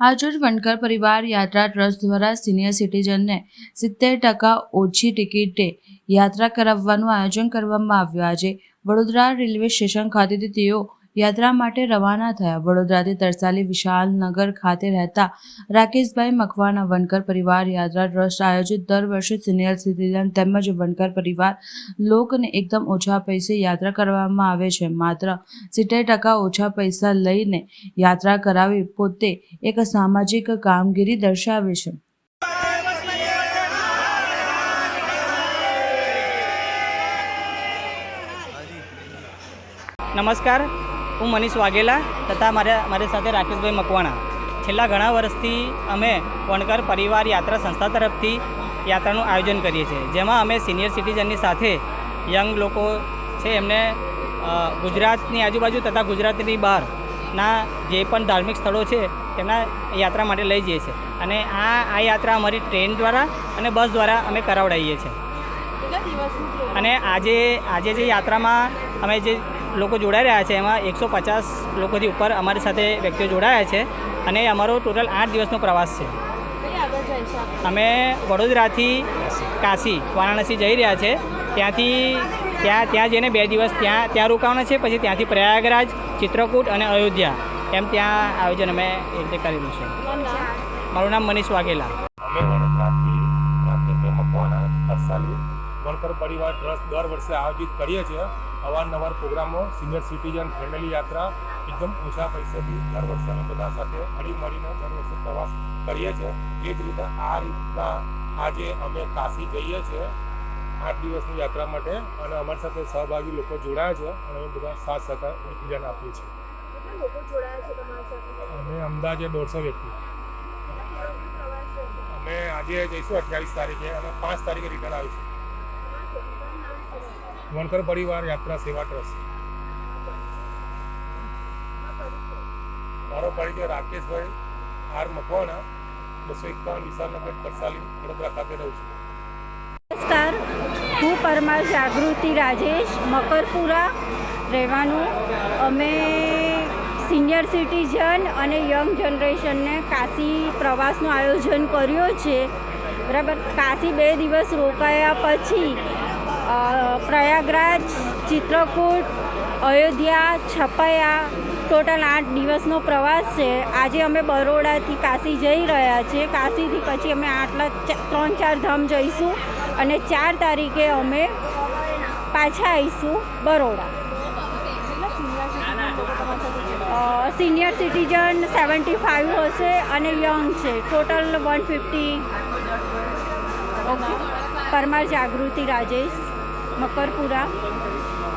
આજરોજ વનકર પરિવાર યાત્રા ટ્રસ્ટ દ્વારા સિનિયર સિટીઝનને સિત્તેર ટકા ઓછી ટિકિટે યાત્રા કરાવવાનું આયોજન કરવામાં આવ્યું. આજે વડોદરા રેલવે સ્ટેશન ખાતેથી તેઓ યાત્રા માટે રવાના થયા. વડોદરાથી તરસાલી વિશાલનગર ખાતે રહેતા રાકેશભાઈ મકવાના વનકર પરિવાર યાત્રા ટ્રસ્ટ આયોજિત દર વર્ષે સિનિયર સિટીઝન તેમજ વનકર પરિવાર લોકને એકદમ ઓછા પૈસે યાત્રા કરવામાં આવે છે. માત્ર સિત્તેર ટકા ઓછા પૈસા લઈને યાત્રા કરાવી પોતે એક સામાજિક કામગીરી દર્શાવે છે. નમસ્કાર. હું મનીષ વાઘેલા તથા મારા મારી સાથે રાકેશભાઈ મકવાણા. છેલ્લા ઘણા વર્ષથી અમે વણકર પરિવાર યાત્રા સંસ્થા તરફથી યાત્રાનું આયોજન કરીએ છીએ. જેમાં અમે સિનિયર સિટીઝનની સાથે યંગ લોકો છે એમને ગુજરાતની આજુબાજુ તથા ગુજરાતની બહારના જે પણ ધાર્મિક સ્થળો છે તેમના યાત્રા માટે લઈ જઈએ છીએ. અને આ આ યાત્રા અમારી ટ્રેન દ્વારા અને બસ દ્વારા અમે કરાવડાવીએ છીએ. અને આજે આજે જે યાત્રામાં અમે જે લોકો જોડાઈ રહ્યા છે. એમાં એકસો પચાસ લોકોથી ઉપર અમારી સાથે વ્યક્તિઓ જોડાયા છે અને અમારો ટોટલ આઠ દિવસનો પ્રવાસ છે. અમે વડોદરાથી કાશી વારાણસી જઈ રહ્યા છે. ત્યાંથી ત્યાં ત્યાં જઈને બે દિવસ ત્યાં ત્યાં રોકાવાના છે પછી ત્યાંથી પ્રયાગરાજ ચિત્રકૂટ અને અયોધ્યા. એમ ત્યાં આયોજન અમે એ રીતે કરેલું છે. મારું નામ મનીષ વાઘેલા. અમે વડોદરાથી વણકર પરિવાર ટ્રસ્ટ દર વર્ષે આયોજિત કરીએ છીએ. અવારનવાર પ્રોગ્રામો સિનિયર સિટીઝન ફેમિલી યાત્રા એકદમ ઓછા પૈસેથી દર વર્ષે અમે બધા સાથે હળી મળીને દર વર્ષે પ્રવાસ કરીએ છીએ. એ જ રીતે આ રીતના આજે અમે કાશી જઈએ છીએ આઠ દિવસની યાત્રા માટે અને અમારી સાથે સહભાગી લોકો જોડાયા છે અને અમે બધા સાથ સહકાર એકબીજાને આપીએ છીએ. અમે અંદાજે દોઢસો વ્યક્તિ. અમે આજે જઈશું અઠ્યાવીસ તારીખે અને પાંચ તારીખે રિટર્ન આવીશું તમારા સંસ્થાનું નામ શું છે? વણકર પરિવાર યાત્રા સેવા ટ્રસ્ટ. મારો પરિચય રાકેશભાઈ આર મકવાણા, બસો એકાવન વિશાલનગર તરસાલી, વડોદરા ખાતે રહું છું. નમસ્કાર. હું પરમાર જાગૃતિ રાજેશ, મકરપુરા રહેવાનું. અમે સિનિયર સિટીઝન અને યંગ જનરેશનને કાશી પ્રવાસનું આયોજન કર્યો છે. બરાબર? કાશી બે દિવસ રોકાયા પછી પ્રયાગરાજ, ચિત્રકૂટ, અયોધ્યા, છપૈયા, ટોટલ આઠ દિવસનો પ્રવાસ છે. આજે અમે બરોડાથી કાશી જઈ રહ્યા છીએ. કાશીથી પછી અમે આટલા ત્રણ ચાર ધામ જઈશું અને ચાર તારીખે અમે પાછા આવીશું Baroda. Senior citizen seventy five હશે અને યંગ છે. Total one fifty? Parmar Jagruti, Rajesh. Makarpura.